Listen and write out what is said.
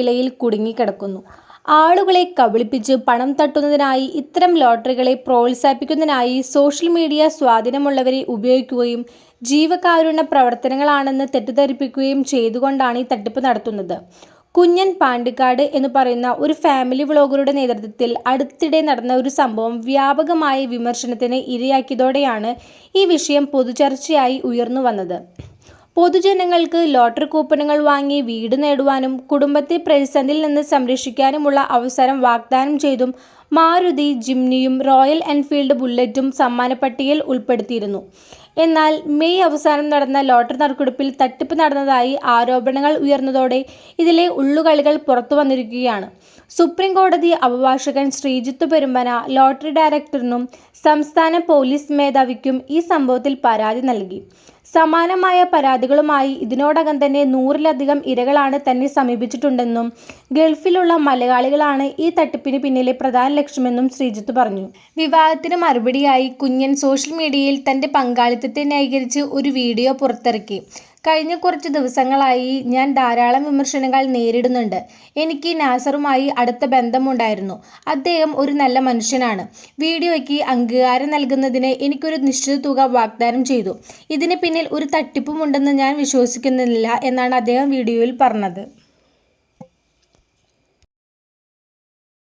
നിലയിൽ കുടുങ്ങിക്കിടക്കുന്നു. ആളുകളെ കബളിപ്പിച്ച് പണം തട്ടുന്നതിനായി ഇത്തരം ലോട്ടറികളെ പ്രോത്സാഹിപ്പിക്കുന്നതിനായി സോഷ്യൽ മീഡിയ സ്വാധീനമുള്ളവരെ ഉപയോഗിക്കുകയും ജീവകാരുണ്യ പ്രവർത്തനങ്ങളാണെന്ന് തെറ്റിദ്ധരിപ്പിക്കുകയും ചെയ്തുകൊണ്ടാണ് ഈ തട്ടിപ്പ് നടത്തുന്നത്. കുഞ്ഞൻ പാണ്ടിക്കാട് എന്ന് പറയുന്ന ഒരു ഫാമിലി വ്ളോഗറുടെ നേതൃത്വത്തിൽ അടുത്തിടെ നടന്ന ഒരു സംഭവം വ്യാപകമായ വിമർശനത്തിന് ഇരയാക്കിയതോടെയാണ് ഈ വിഷയം പൊതുചർച്ചയായി ഉയർന്നുവന്നത്. പൊതുജനങ്ങൾക്ക് ലോട്ടറി കൂപ്പണുകൾ വാങ്ങി വീട് നേടുവാനും കുടുംബത്തെ പ്രതിസന്ധിയിൽ നിന്ന് സംരക്ഷിക്കാനുമുള്ള അവസരം വാഗ്ദാനം ചെയ്തും മാരുതി ജിംനിയും റോയൽ എൻഫീൽഡ് ബുള്ളറ്റും സമ്മാനപ്പട്ടികയിൽ ഉൾപ്പെടുത്തിയിരുന്നു. എന്നാൽ മെയ് അവസാനം നടന്ന ലോട്ടറി നറുക്കെടുപ്പിൽ തട്ടിപ്പ് നടന്നതായി ആരോപണങ്ങൾ ഉയർന്നതോടെ ഇതിലെ ഉള്ളുകളികൾ പുറത്തു വന്നിരിക്കുകയാണ് സുപ്രീം കോടതി അഭിഭാഷകൻ ശ്രീജിത്ത് പെരുമ്പന ലോട്ടറി ഡയറക്ടറിനും സംസ്ഥാന പോലീസ് മേധാവിക്കും ഈ സംഭവത്തിൽ പരാതി നൽകി. സമാനമായ പരാതികളുമായി ഇതിനോടകം തന്നെ നൂറിലധികം ഇരകളാണ് തന്നെ സമീപിച്ചിട്ടുണ്ടെന്നും ഗൾഫിലുള്ള മലയാളികളാണ് ഈ തട്ടിപ്പിന് പിന്നിലെ പ്രധാന ലക്ഷ്യമെന്നും ശ്രീജിത്ത് പറഞ്ഞു. വിവാദത്തിന് മറുപടിയായി കുഞ്ഞൻ സോഷ്യൽ മീഡിയയിൽ തന്റെ പങ്കാളിത്തത്തെ ന്യായീകരിച്ച് ഒരു വീഡിയോ പുറത്തിറക്കി. കഴിഞ്ഞ കുറച്ച് ദിവസങ്ങളായി ഞാൻ ധാരാളം വിമർശനങ്ങൾ നേരിടുന്നുണ്ട്. എനിക്ക് നാസറുമായി അടുത്ത ബന്ധമുണ്ടായിരുന്നു. അദ്ദേഹം ഒരു നല്ല മനുഷ്യനാണ്. വീഡിയോയ്ക്ക് അംഗീകാരം നൽകുന്നതിന് എനിക്കൊരു നിശ്ചിത തുക വാഗ്ദാനം ചെയ്തു. ഇതിന് പിന്നിൽ ഒരു തട്ടിപ്പുമുണ്ടെന്ന് ഞാൻ വിശ്വസിക്കുന്നില്ല എന്നാണ് അദ്ദേഹം വീഡിയോയിൽ പറഞ്ഞത്.